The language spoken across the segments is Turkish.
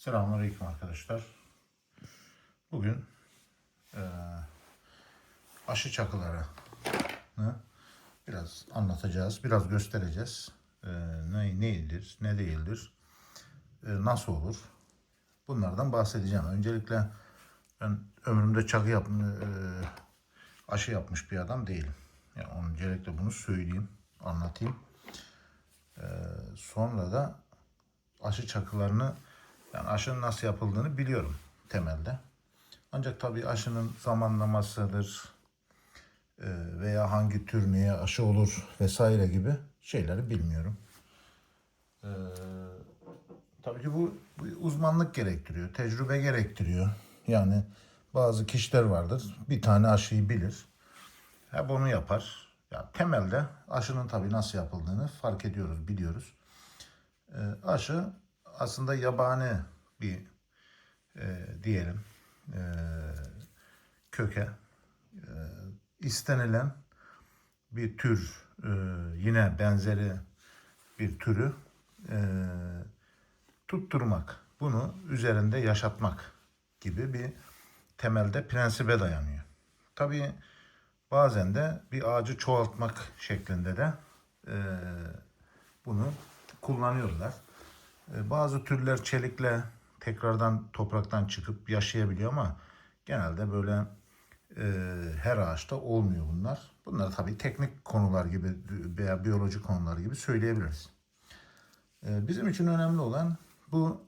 Selamünaleyküm arkadaşlar. Bugün eee aşı çakılarını biraz anlatacağız, biraz göstereceğiz. Eee ne neydir, ne değildir, eee, nasıl olur? Bunlardan bahsedeceğim. Öncelikle ben ömrümde çakı yap, eee, aşı yapmış bir adam değilim. Yani öncelikle bunu söyleyeyim, anlatayım. Eee, sonra da aşı çakılarını yani aşının nasıl yapıldığını biliyorum temelde. Ancak tabii aşının zamanlamasıdır e, veya hangi tür neye aşı olur vesaire gibi şeyleri bilmiyorum. E, tabii ki bu, bu uzmanlık gerektiriyor, tecrübe gerektiriyor. Yani bazı kişiler vardır bir tane aşıyı bilir. Hep onu yapar. Ya temelde aşının tabii nasıl yapıldığını fark ediyoruz, biliyoruz. E, aşı aslında yabani bir e, diyelim e, köke e, istenilen bir tür e, yine benzeri bir türü e, tutturmak bunu üzerinde yaşatmak gibi bir temelde prensibe dayanıyor. Tabii bazen de bir ağacı çoğaltmak şeklinde de e, bunu kullanıyorlar. E, Bazı türler çelikle tekrardan topraktan çıkıp yaşayabiliyor ama genelde böyle e, her ağaçta olmuyor bunlar. Bunlar tabii teknik konular gibi veya biyoloji konular gibi söyleyebiliriz. E, bizim için önemli olan bu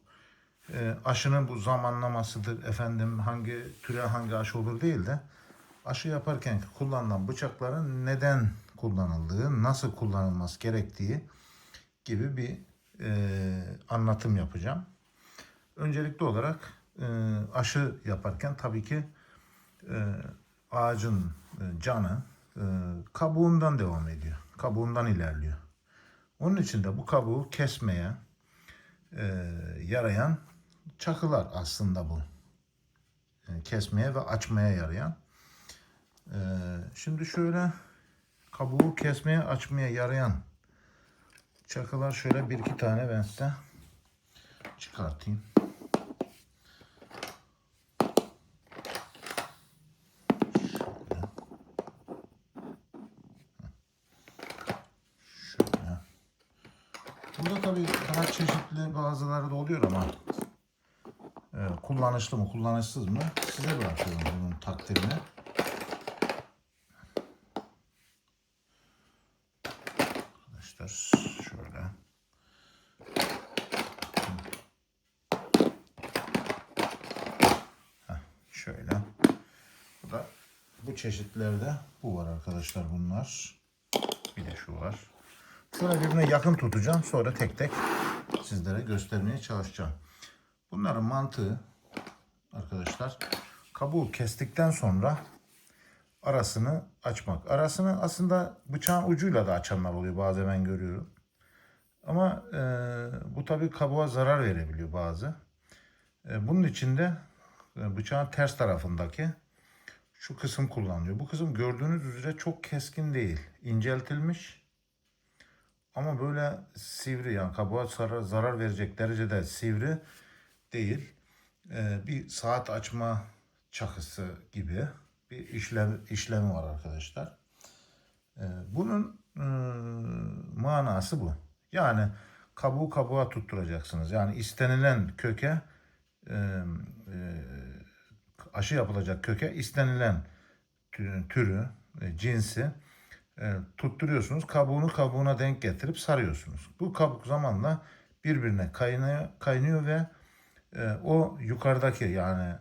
e, aşının bu zamanlamasıdır efendim hangi türe hangi aşı olur değil de aşı yaparken kullanılan bıçakların neden kullanıldığı, nasıl kullanılması gerektiği gibi bir e, anlatım yapacağım. Öncelikli olarak e, aşı yaparken tabii ki e, ağacın e, canı e, kabuğundan devam ediyor. Kabuğundan ilerliyor. Onun için de bu kabuğu kesmeye e, yarayan çakılar aslında bu. Yani kesmeye ve açmaya yarayan. E, şimdi şöyle kabuğu kesmeye açmaya yarayan çakılar şöyle bir iki tane ben size çıkartayım. Şöyle. Burada tabii daha çeşitli bazıları da oluyor ama e, kullanışlı mı kullanışsız mı size bırakıyorum bunun takdirini. Arkadaşlar şöyle. Şöyle. Bu da bu çeşitlerde bu var arkadaşlar bunlar. Bir de şu var. Şöyle birbirine yakın tutacağım. Sonra tek tek sizlere göstermeye çalışacağım. Bunların mantığı arkadaşlar kabuğu kestikten sonra arasını açmak. Arasını aslında bıçağın ucuyla da açanlar oluyor bazen ben görüyorum. Ama e, bu tabii kabuğa zarar verebiliyor bazı. E, bunun için de e, bıçağın ters tarafındaki şu kısım kullanılıyor. Bu kısım gördüğünüz üzere çok keskin değil. inceltilmiş. Ama böyle sivri yani kabuğa zarar, zarar verecek derecede sivri değil. E, bir saat açma çakısı gibi bir işlem işlemi var arkadaşlar. E, bunun e, manası bu. Yani kabuğu kabuğa tutturacaksınız. Yani istenilen köke e, e, aşı yapılacak köke istenilen tü- türü, e, cinsi e, tutturuyorsunuz. Kabuğunu kabuğuna denk getirip sarıyorsunuz. Bu kabuk zamanla birbirine kaynıyor, kaynıyor ve e, o yukarıdaki yani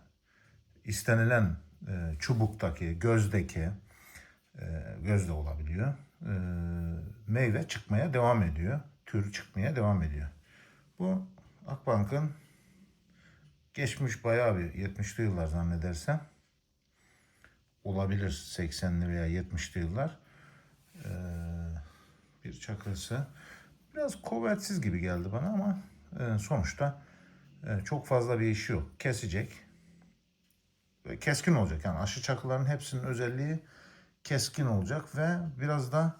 istenilen e, çubuktaki, gözdeki e, gözde olabiliyor. E, meyve çıkmaya devam ediyor. Tür çıkmaya devam ediyor. Bu Akbank'ın geçmiş bayağı bir 70'li yıllar zannedersem olabilir 80'li veya 70'li yıllar Ee, bir çakısı biraz kuvvetsiz gibi geldi bana ama e, sonuçta e, çok fazla bir işi yok. Kesecek. Ve keskin olacak. Yani aşı çakıların hepsinin özelliği keskin olacak ve biraz da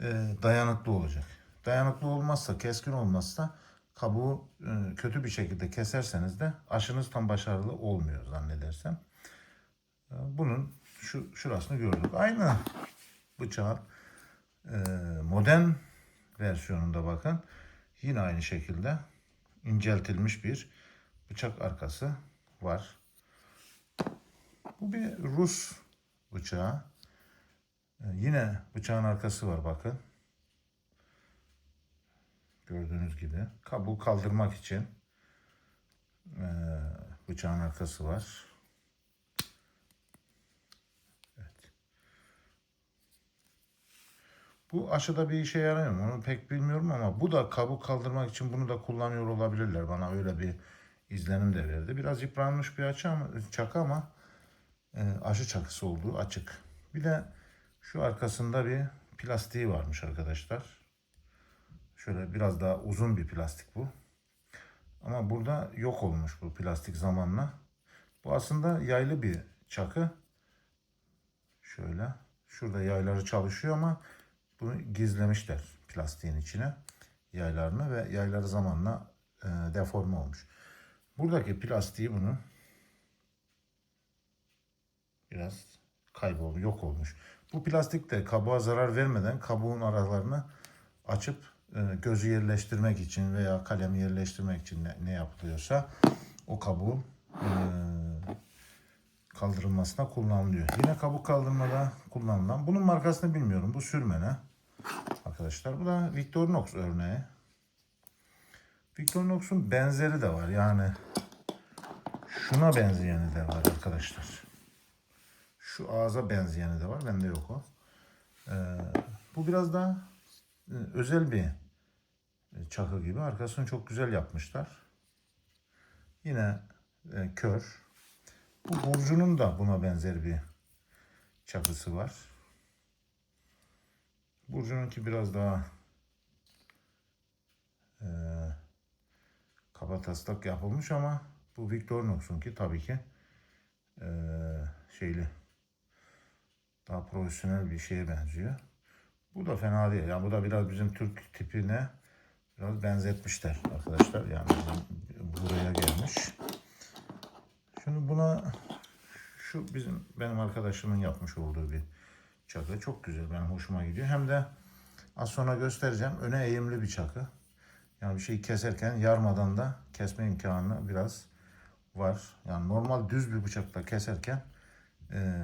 e, dayanıklı olacak dayanıklı olmazsa keskin olmazsa kabuğu e, kötü bir şekilde keserseniz de aşınız tam başarılı olmuyor zannedersem. E, Bunun şu şurasını gördük. Aynı bıçağın e, modern versiyonunda bakın yine aynı şekilde inceltilmiş bir bıçak arkası var. Bu bir Rus bıçağı. Yine bıçağın arkası var bakın. Gördüğünüz gibi. Kabuğu kaldırmak için e, bıçağın arkası var. Evet. Bu aşıda bir işe yarar mı? Onu pek bilmiyorum ama bu da kabuk kaldırmak için bunu da kullanıyor olabilirler. Bana öyle bir izlenim de verdi. Biraz yıpranmış bir açı ama, çakı ama e, aşı çakısı olduğu açık. Bir de şu arkasında bir plastiği varmış arkadaşlar. Şöyle biraz daha uzun bir plastik bu. Ama burada yok olmuş bu plastik zamanla. Bu aslında yaylı bir çakı. Şöyle. Şurada yayları çalışıyor ama bunu gizlemişler plastiğin içine yaylarını ve yayları zamanla e, deforme olmuş. Buradaki plastiği bunun biraz kaybolmuş, yok olmuş. Bu plastik de kabuğa zarar vermeden kabuğun aralarını açıp gözü yerleştirmek için veya kalemi yerleştirmek için ne, ne yapılıyorsa o kabuğun e, kaldırılmasına kullanılıyor. Yine kabuk kaldırmada kullanılan, bunun markasını bilmiyorum. Bu sürmene arkadaşlar. Bu da Victorinox örneği. Victorinox'un benzeri de var. Yani şuna benzeyeni de var arkadaşlar. Şu ağza benzeyeni de var. Bende yok o. Ee, bu biraz daha e, özel bir e, çakı gibi. Arkasını çok güzel yapmışlar. Yine e, kör. Bu Burcu'nun da buna benzer bir çakısı var. Burcu'nunki biraz daha e, kaba yapılmış ama bu Victorinox'unki tabii ki e, şeyli daha profesyonel bir şeye benziyor. Bu da fena değil. Yani bu da biraz bizim Türk tipine biraz benzetmişler arkadaşlar. Yani buraya gelmiş. Şimdi buna şu bizim benim arkadaşımın yapmış olduğu bir çakı. Çok güzel. Benim hoşuma gidiyor. Hem de az sonra göstereceğim. Öne eğimli bir çakı. Yani bir şeyi keserken yarmadan da kesme imkanı biraz var. Yani normal düz bir bıçakla keserken e,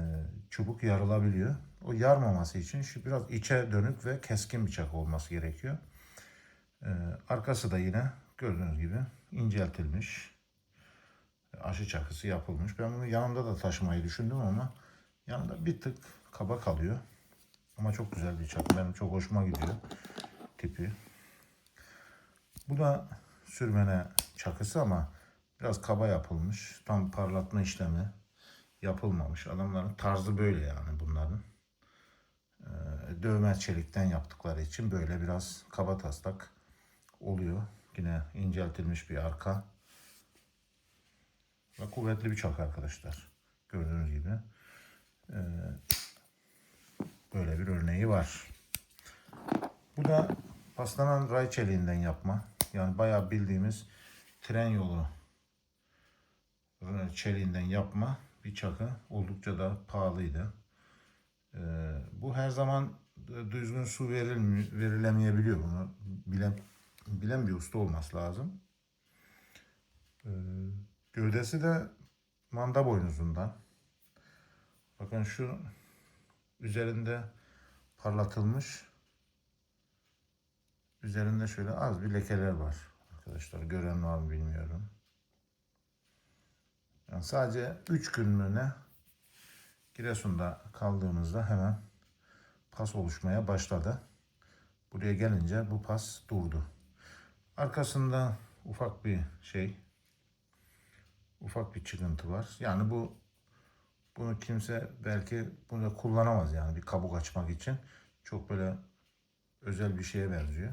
çubuk yarılabiliyor. O yarmaması için şu biraz içe dönük ve keskin bıçak olması gerekiyor. E, arkası da yine gördüğünüz gibi inceltilmiş. Aşı çakısı yapılmış. Ben bunu yanımda da taşımayı düşündüm ama yanında bir tık kaba kalıyor. Ama çok güzel bir çakı. Benim çok hoşuma gidiyor tipi. Bu da sürmene çakısı ama biraz kaba yapılmış. Tam parlatma işlemi yapılmamış. Adamların tarzı böyle yani bunların. Ee, dövme çelikten yaptıkları için böyle biraz kaba taslak oluyor. Yine inceltilmiş bir arka. Ve kuvvetli bir çak arkadaşlar. Gördüğünüz gibi. Ee, böyle bir örneği var. Bu da paslanan ray çeliğinden yapma. Yani bayağı bildiğimiz tren yolu çeliğinden yapma bir çakı. Oldukça da pahalıydı. Ee, bu her zaman düzgün su verilmi, verilemeyebiliyor bunu. Bilen, bilen bir usta olması lazım. Ee, gövdesi de manda boynuzundan. Bakın şu üzerinde parlatılmış Üzerinde şöyle az bir lekeler var. Arkadaşlar gören var mı bilmiyorum. Yani sadece 3 günlüğüne Giresun'da kaldığımızda hemen pas oluşmaya başladı. Buraya gelince bu pas durdu. Arkasında ufak bir şey, ufak bir çıkıntı var. Yani bu bunu kimse belki bunu kullanamaz yani bir kabuk açmak için. Çok böyle özel bir şeye benziyor.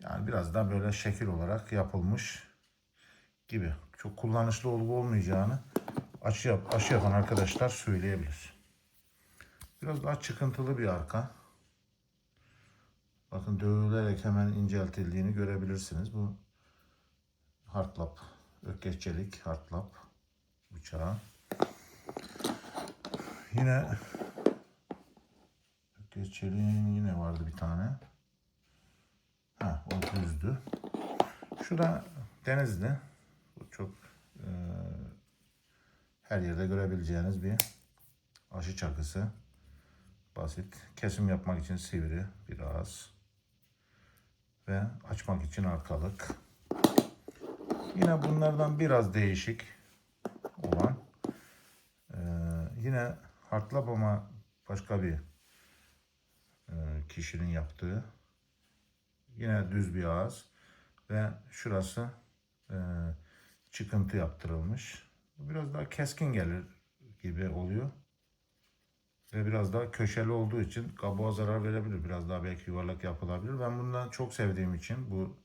Yani biraz da böyle şekil olarak yapılmış gibi. Çok kullanışlı olup olmayacağını aşı, yap, aşı yapan arkadaşlar söyleyebilir. Biraz daha çıkıntılı bir arka. Bakın dövülerek hemen inceltildiğini görebilirsiniz. Bu hartlap, ökkeş çelik hartlap bıçağı. Yine ökkeş çeliğin yine vardı bir tane. Ha, o düzdü. Şu da denizli. Bu çok e, her yerde görebileceğiniz bir aşı çakısı. Basit. Kesim yapmak için sivri biraz. Ve açmak için arkalık. Yine bunlardan biraz değişik olan. e, yine hartlap ama başka bir e, kişinin yaptığı. Yine düz bir ağız ve şurası e, çıkıntı yaptırılmış. Biraz daha keskin gelir gibi oluyor. Ve biraz daha köşeli olduğu için kabuğa zarar verebilir. Biraz daha belki yuvarlak yapılabilir. Ben bundan çok sevdiğim için bu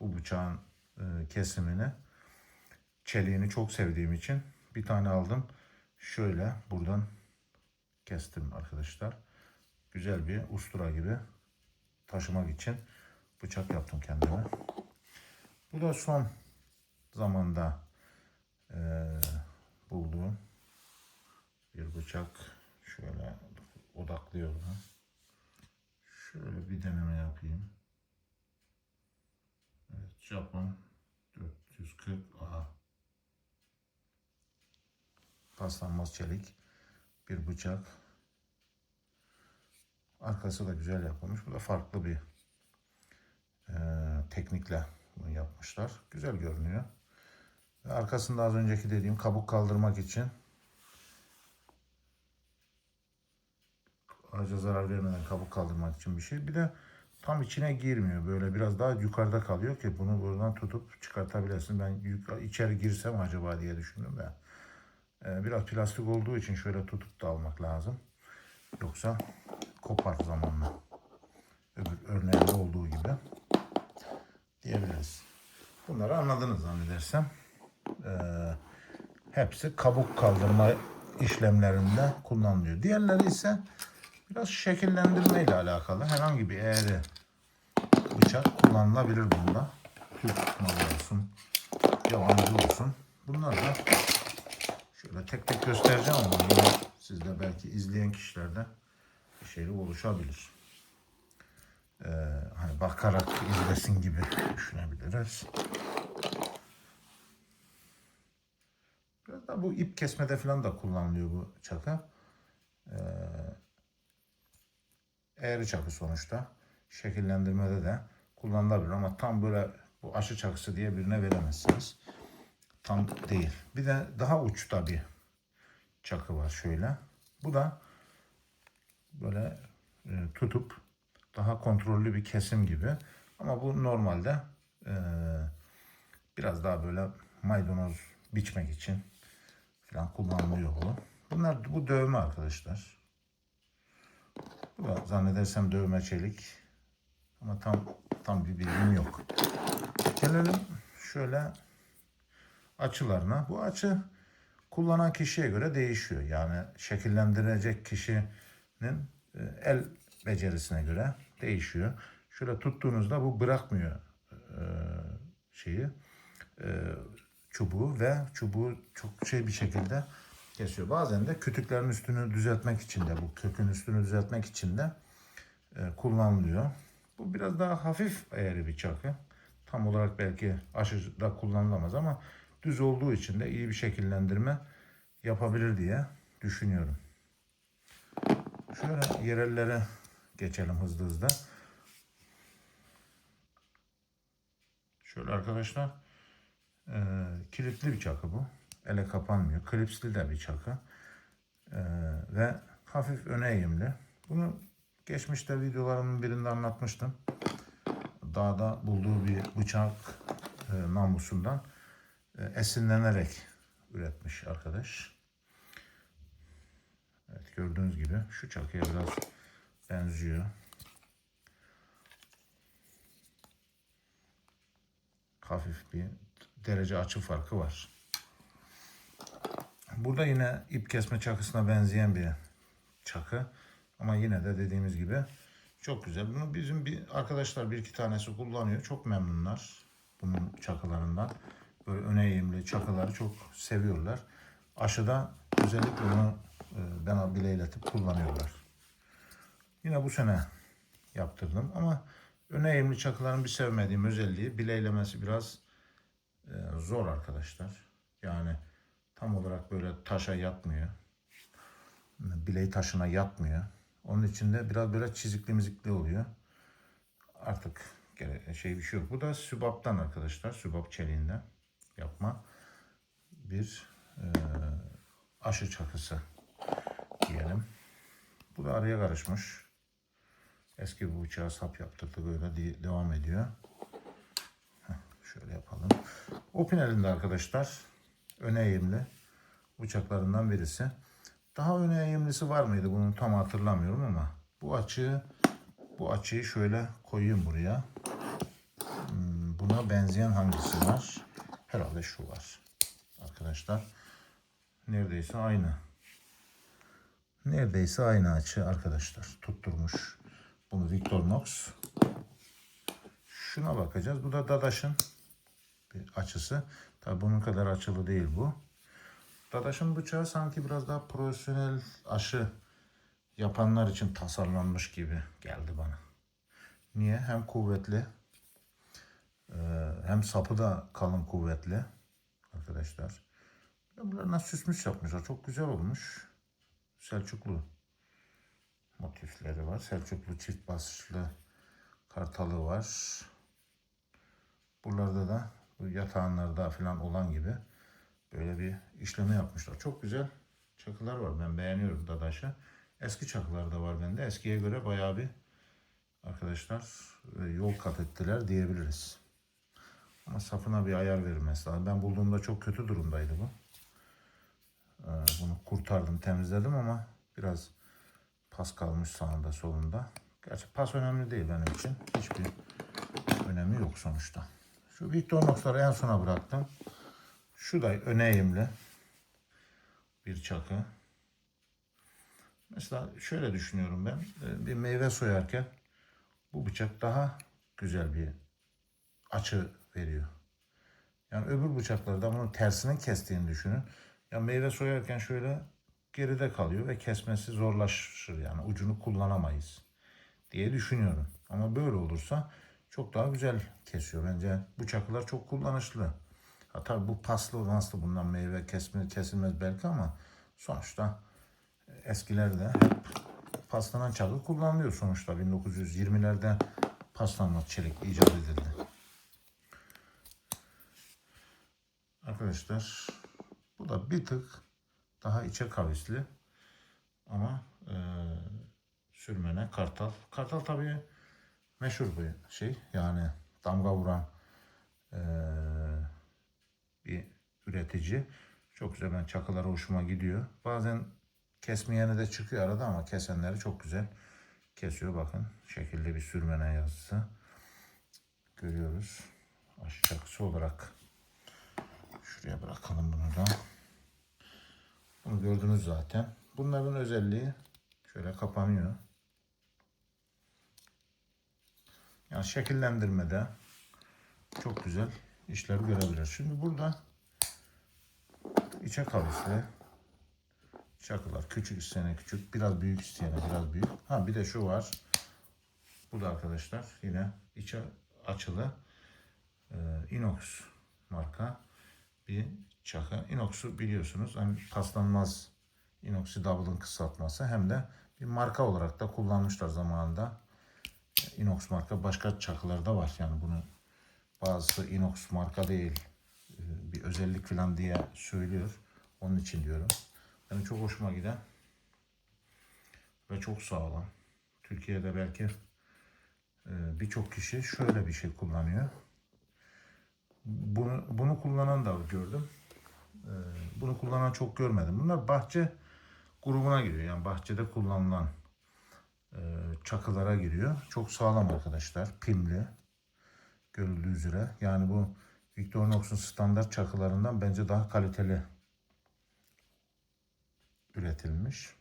bu bıçağın e, kesimini çeliğini çok sevdiğim için bir tane aldım. Şöyle buradan kestim arkadaşlar. Güzel bir ustura gibi taşımak için bıçak yaptım kendime. Bu da son zamanda eee, bulduğum bir bıçak. Şöyle odaklıyorum. Şöyle bir deneme yapayım. Evet, Japon 440 A. Paslanmaz çelik bir bıçak. Arkası da güzel yapılmış. Bu da farklı bir eee, teknikle bunu yapmışlar. Güzel görünüyor. Ve arkasında az önceki dediğim kabuk kaldırmak için ağaca zarar vermeden kabuk kaldırmak için bir şey. Bir de tam içine girmiyor. Böyle biraz daha yukarıda kalıyor ki bunu buradan tutup çıkartabilirsin. Ben yuk- içeri girsem acaba diye düşündüm de. Ee, biraz plastik olduğu için şöyle tutup da almak lazım. Yoksa kopar zamanla. Öbür örneğinde olduğu gibi diyebiliriz. Bunları anladınız zannedersem. Ee, hepsi kabuk kaldırma işlemlerinde kullanılıyor. Diğerleri ise biraz şekillendirme ile alakalı. Herhangi bir eğri bıçak kullanılabilir bunda. Türk malı olsun, yabancı olsun. Bunlar da şöyle tek tek göstereceğim ama yine siz de belki izleyen kişilerde bir şeyler oluşabilir. Ee, hani bakarak izlesin gibi düşünebiliriz. Biraz da bu ip kesmede falan da kullanılıyor bu çaka. Ee, eğri çakı sonuçta. Şekillendirmede de kullanılabilir ama tam böyle bu aşı çakısı diye birine veremezsiniz. Tam değil. Bir de daha uçta bir çakı var şöyle. Bu da böyle e, tutup daha kontrollü bir kesim gibi. Ama bu normalde e, biraz daha böyle maydanoz biçmek için falan kullanılıyor bu. Bunlar bu dövme arkadaşlar. Zannedersem dövme çelik. Ama tam tam bir bilgim yok. Gelelim şöyle açılarına. Bu açı kullanan kişiye göre değişiyor. Yani şekillendirecek kişinin e, el becerisine göre değişiyor. Şöyle tuttuğunuzda bu bırakmıyor e, şeyi e, çubuğu ve çubuğu çok şey bir şekilde kesiyor. Bazen de kütüklerin üstünü düzeltmek için de bu kökün üstünü düzeltmek için de e, kullanılıyor. Bu biraz daha hafif eğri bir çakı. Tam olarak belki aşıda kullanılamaz ama düz olduğu için de iyi bir şekillendirme yapabilir diye düşünüyorum. Şöyle yerellere geçelim hızlı hızlı. Şöyle arkadaşlar e, kilitli bir çakı bu. Ele kapanmıyor. Klipsli de bir çakı. E, ve hafif öne eğimli. Bunu geçmişte videolarımın birinde anlatmıştım. Dağda bulduğu bir bıçak e, namusundan e, esinlenerek üretmiş arkadaş. Evet gördüğünüz gibi şu çakıya biraz benziyor. Hafif bir derece açı farkı var. Burada yine ip kesme çakısına benzeyen bir çakı. Ama yine de dediğimiz gibi çok güzel. Bunu bizim bir arkadaşlar bir iki tanesi kullanıyor. Çok memnunlar. bunun çakılarından. Böyle öne eğimli çakıları çok seviyorlar. Aşıda özellikle onu e, bana bileyletip kullanıyorlar. Yine bu sene yaptırdım ama öne eğimli çakıların bir sevmediğim özelliği bileylemesi biraz e, zor arkadaşlar. Yani tam olarak böyle taşa yatmıyor. Biley taşına yatmıyor. Onun için de biraz böyle çizikli mizikli oluyor. Artık şey bir şey yok. Bu da sübaptan arkadaşlar. Sübap çeliğinden yapma bir e, aşı çakısı diyelim. Bu da araya karışmış. Eski bir bıçağa sap yaptırdık öyle de- devam ediyor. Heh, şöyle yapalım. Opinel'in arkadaşlar öne eğimli bıçaklarından birisi. Daha öne eğimlisi var mıydı bunu tam hatırlamıyorum ama bu açıyı bu açıyı şöyle koyayım buraya. Hmm, Buna benzeyen hangisi var? Herhalde şu var. Arkadaşlar neredeyse aynı. Neredeyse aynı açı arkadaşlar. Tutturmuş. Bunu Victorinox. Şuna bakacağız. Bu da Dadaş'ın bir açısı. Tabi bunun kadar açılı değil bu. Dadaş'ın bıçağı sanki biraz daha profesyonel aşı yapanlar için tasarlanmış gibi geldi bana. Niye? Hem kuvvetli e, hem sapı da kalın kuvvetli arkadaşlar. Bunlar süsmüş yapmışlar. Çok güzel olmuş. Selçuklu motifleri var. Selçuklu çift basışlı kartalı var. Buralarda da bu yatağınlarda falan olan gibi böyle bir işleme yapmışlar. Çok güzel çakılar var. Ben beğeniyorum Dadaş'ı. Eski çakılar da var bende. Eskiye göre bayağı bir arkadaşlar e, yol kat ettiler diyebiliriz. Ama sapına bir ayar verilmesi lazım. Ben bulduğumda çok kötü durumdaydı bu. Ee, Bunu kurtardım, temizledim ama biraz pas kalmış sağında solunda. Gerçi pas önemli değil benim için. Hiçbir önemi yok sonuçta. Şu Victorinox'ları en sona bıraktım. Şu da öne eğimli bir çakı. Mesela şöyle düşünüyorum ben. e, Bir meyve soyarken bu bıçak daha güzel bir açı veriyor. Yani öbür bıçaklarda bunun tersini kestiğini düşünün. Ya meyve soyarken şöyle geride kalıyor ve kesmesi zorlaşır yani ucunu kullanamayız diye düşünüyorum. Ama böyle olursa çok daha güzel kesiyor. Bence bu çakılar çok kullanışlı. Ha tabii bu paslı maslı bundan meyve kesme, kesilmez belki ama sonuçta eskilerde paslanan çakı kullanılıyor sonuçta. 1920'lerde paslanmaz çelik icat edildi. Arkadaşlar bu da bir tık daha içe kavisli ama e, sürmene kartal. Kartal tabii meşhur bir şey yani damga vuran e, bir üretici. Çok güzel ben çakıları hoşuma gidiyor. Bazen kesmeyeni de çıkıyor arada ama kesenleri çok güzel kesiyor. Bakın şekilde bir sürmene yazısı görüyoruz. Aşı çakısı olarak Şuraya bırakalım bunu da. Bunu gördünüz zaten. Bunların özelliği şöyle kapanıyor. Yani şekillendirmede çok güzel işler görebilir. Şimdi burada içe kavisli çakılar. Küçük isteyene küçük, biraz büyük isteyene biraz büyük. Ha bir de şu var. Bu da arkadaşlar yine içe açılı e, inox marka bir çakı. Inox'u biliyorsunuz hani paslanmaz inoxidable'ın kısaltması hem de bir marka olarak da kullanmışlar zamanında. Inox marka başka çakılarda var yani bunu bazısı inox marka değil e, bir özellik falan diye söylüyor. Onun için diyorum. Benim çok hoşuma giden ve çok sağlam. Türkiye'de belki e, birçok kişi şöyle bir şey kullanıyor. Bunu, bunu kullanan da gördüm. Ee, bunu kullanan çok görmedim. Bunlar bahçe grubuna giriyor. Yani bahçede kullanılan e, çakılara giriyor. Çok sağlam arkadaşlar. Pimli. Görüldüğü üzere. Yani bu Victorinox'un standart çakılarından bence daha kaliteli üretilmiş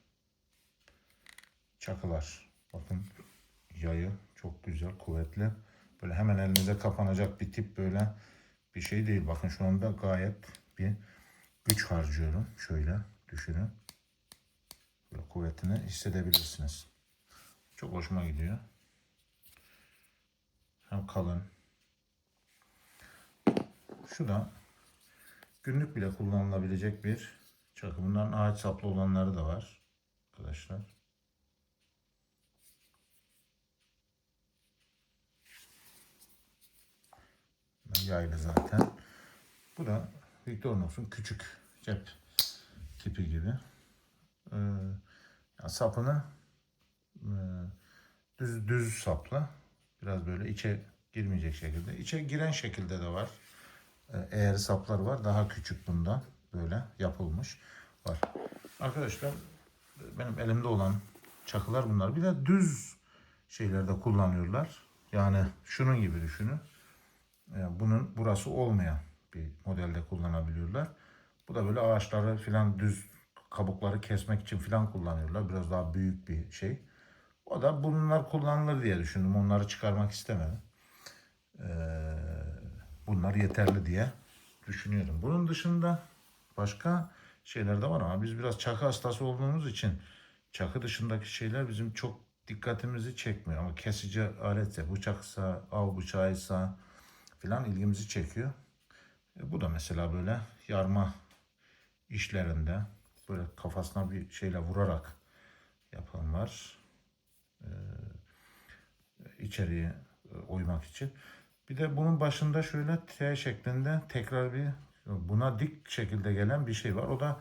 çakılar. Bakın yayı çok güzel, kuvvetli. böyle hemen elinize kapanacak bir tip böyle bir şey değil. Bakın şu anda gayet bir güç harcıyorum. Şöyle düşünün. Böyle kuvvetini hissedebilirsiniz. Çok hoşuma gidiyor. Hem kalın. Şu da günlük bile kullanılabilecek bir çakı. Bunların ağaç saplı olanları da var arkadaşlar. Yaylı zaten. Bu da Victorinox'un küçük cep tipi gibi. Ee, sapını düz düz sapla biraz böyle içe girmeyecek şekilde. İçe giren şekilde de var. Ee, eğer saplar var daha küçük bundan böyle yapılmış var. Arkadaşlar benim elimde olan çakılar bunlar. Bir de düz şeylerde kullanıyorlar. Yani şunun gibi düşünün. Yani bunun burası olmayan bir modelde kullanabiliyorlar. Bu da böyle ağaçları filan düz kabukları kesmek için filan kullanıyorlar. Biraz daha büyük bir şey. O da bunlar kullanılır diye düşündüm. Onları çıkarmak istemedim. Ee, bunlar yeterli diye düşünüyorum. Bunun dışında başka şeyler de var ama biz biraz çakı hastası olduğumuz için çakı dışındaki şeyler bizim çok dikkatimizi çekmiyor. Ama kesici aletse, bıçaksa, av bıçağıysa filan ilgimizi çekiyor. E, bu da mesela böyle yarma işlerinde böyle kafasına bir şeyle vurarak yapan var. Ee, içeriye e, oymak için. Bir de bunun başında şöyle T şeklinde tekrar bir buna dik şekilde gelen bir şey var. O da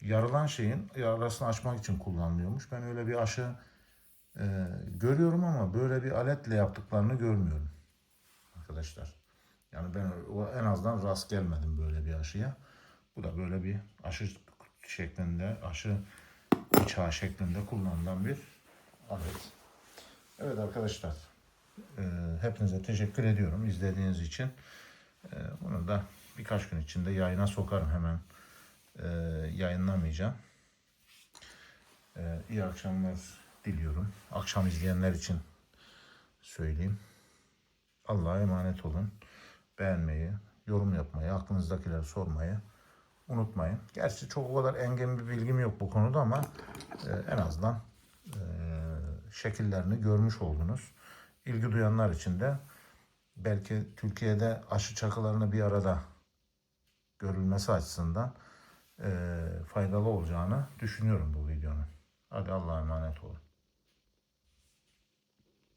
yarılan şeyin yarasını açmak için kullanılıyormuş. Ben öyle bir aşı e, görüyorum ama böyle bir aletle yaptıklarını görmüyorum arkadaşlar. Yani ben en azından rast gelmedim böyle bir aşıya. Bu da böyle bir aşı şeklinde, aşı bıçağı şeklinde kullanılan bir alet. Evet arkadaşlar, e, hepinize teşekkür ediyorum izlediğiniz için. E, bunu da birkaç gün içinde yayına sokarım hemen. E, yayınlamayacağım. E, iyi akşamlar diliyorum. Akşam izleyenler için söyleyeyim. Allah'a emanet olun. Beğenmeyi, yorum yapmayı, aklınızdakileri sormayı unutmayın. Gerçi çok o kadar engin bir bilgim yok bu konuda ama e, en azından şekillerini görmüş oldunuz. İlgi duyanlar için de belki Türkiye'de aşı çakılarını bir arada görülmesi açısından e, faydalı olacağını düşünüyorum bu videonun. Hadi Allah'a emanet olun.